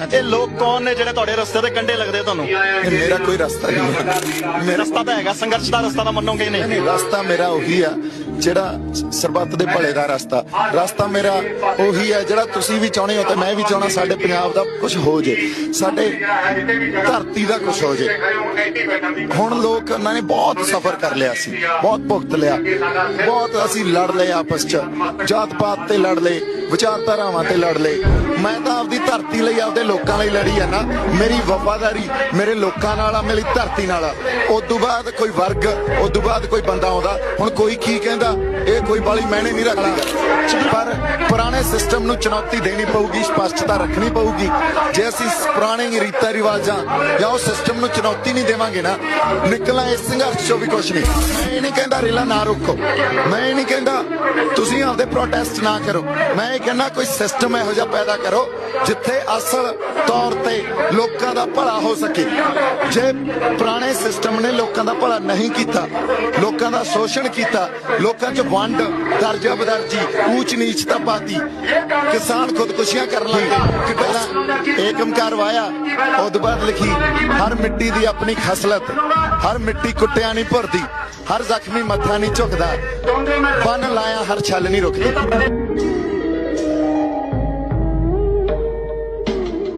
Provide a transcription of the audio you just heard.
ਇਹ ਲੋਕ ਕੌਣ ਨੇ ਜਿਹੜੇ ਤੁਹਾਡੇ ਰਸਤੇ ਤੇ ਕੰਡੇ ਲੱਗਦੇ ਤੁਹਾਨੂੰ? ਇਹ ਮੇਰਾ ਕੋਈ ਰਸਤਾ ਨਹੀਂ ਹੈ। ਮੇਰਾ ਰਸਤਾ ਤਾਂ ਹੈਗਾ ਸੰਘਰਸ਼ ਦਾ ਰਸਤਾ ਤਾਂ ਮੰਨੋਗੇ ਨਹੀਂ। ਨਹੀਂ ਰਸਤਾ ਮੇਰਾ ਉਹੀ ਆ ਜਿਹੜਾ ਸਰਬੱਤ ਦੇ ਭਲੇ ਦਾ ਰਸਤਾ। ਰਸਤਾ ਮੇਰਾ ਉਹੀ ਹੈ ਜਿਹੜਾ ਤੁਸੀਂ ਵੀ ਚਾਹੁੰਦੇ ਹੋ ਤੇ ਮੈਂ ਵੀ ਚਾਹਣਾ ਸਾਡੇ ਪੰਜਾਬ ਦਾ ਕੁਝ ਹੋ ਜੇ ਸਾਡੇ ਧਰਤੀ ਦਾ ਕੁਝ ਹੋ ਜੇ। ਹੁਣ ਲੋਕ ਉਹਨਾਂ ਨੇ ਬਹੁਤ ਸਫ਼ਰ ਕਰ ਲਿਆ ਸੀ ਬਹੁਤ ਭੁਗਤ ਲਿਆ। ਬਹੁਤ ਅਸੀਂ ਲੜ ਲਏ ਆਪਸ ਚ ਜਾਤ ਪਾਤ ਤੇ ਲੜ ਲਏ। ਵਿਚਾਰਧਾਰਾਵਾਂ ਤੇ ਲੜ ਲਏ। ਮੈਂ ਤਾਂ ਆਪਦੀ ਧਰਤੀ ਲਈ, ਆਪਦੇ ਲੋਕਾਂ ਲਈ ਲੜੀ ਆ ਨਾ। ਮੇਰੀ ਵਫਾਦਾਰੀ ਮੇਰੇ ਲੋਕਾਂ ਨਾਲ ਆ, ਮੇਰੀ ਧਰਤੀ ਨਾਲ ਆ। ਉਸ ਤੋਂ ਬਾਅਦ ਕੋਈ ਵਰਗ ਉਸ ਤੋਂ ਬਾਅਦ ਕੋਈ ਬੰਦਾ ਆਉਂਦਾ। ਹੁਣ ਕੋਈ ਕੀ ਕਹਿੰਦਾ? ਇਹ ਕੋਈ ਬਾਲੀ ਮੈਨੇ ਨਹੀਂ ਰੱਖਦੀ। ਪਰ ਪੁਰਾਣੇ ਸਿਸਟਮ ਨੂੰ ਚੁਣੌਤੀ ਦੇਣੀ ਪਊਗੀ, ਸਪਸ਼ਟਤਾ ਰੱਖਣੀ ਪਊਗੀ। ਜੇ ਅਸੀਂ ਪੁਰਾਣੇ ਰੀਤਾਂ ਰਿਵਾਜਾਂ ਜਾਂ ਉਹ ਸਿਸਟਮ ਨੂੰ ਚੁਣੌਤੀ ਨਹੀਂ ਦੇਵਾਂਗੇ ਨਾ ਨਿਕਲਣਾ ਇਸ ਸੰਘਰਸ਼ ਚੋਂ ਵੀ ਕੁਝ ਨਹੀਂ। ਮੈਂ ਨਹੀਂ ਕਹਿੰਦਾ ਰੇਲਾ ਨਾ ਰੋਕੋ। ਮੈਂ ਨਹੀਂ ਕਹਿੰਦਾ ਤੁਸੀਂ ਆਪਦੇ ਪ੍ਰੋਟੈਸਟ ਨਾ ਕਰੋ। ਮੈਂ ਇਹ ਕਹਿੰਦਾ ਕੋਈ ਸਿਸਟਮ ਇਹੋ ਜਿਹਾ ਪੈਦਾ ਕਰੋ ਜਿੱਥੇ ਅਸਲ ਤੌਰ ਤੇ ਲੋਕਾਂ ਦਾ ਭਲਾ ਹੋ ਸਕੇ। ਜੇ ਪੁਰਾਣੇ ਸਿਸਟਮ ਨੇ ਲੋਕਾਂ ਦਾ ਭਲਾ ਨਹੀਂ ਕੀਤਾ, ਲੋਕਾਂ ਦਾ ਸ਼ੋਸ਼ਣ ਕੀਤਾ, ਲੋਕਾਂ 'ਚ ਵੰਡ, ਦਰਜਾ ਬਦਰਜੀ ਊਚ ਨੀਚਤਾ ਪਾਤੀ, ਕਿਸਾਨ ਖੁਦਕੁਸ਼ੀਆਂ ਕਰਨ ਲੱਗੇ ਕਿ ਪਹਿਲਾਂ ਏਕਮਕਾਰ ਵਾਇਆ ਉਹ ਤੋਂ ਬਾਅਦ ਲਿਖੀ, ਹਰ ਮਿੱਟੀ ਦੀ ਆਪਣੀ ਖਸਲਤ, ਹਰ ਮਿੱਟੀ ਕੁੱਟਿਆ ਨਹੀਂ ਭਰਦੀ, ਹਰ ਜ਼ਖਮੀ ਮੱਥਾ ਨਹੀਂ ਝੁਕਦਾ, ਬੰਨ ਲਾਇਆ ਹਰ ਛਲ ਨਹੀਂ ਰੁਕਦੀ।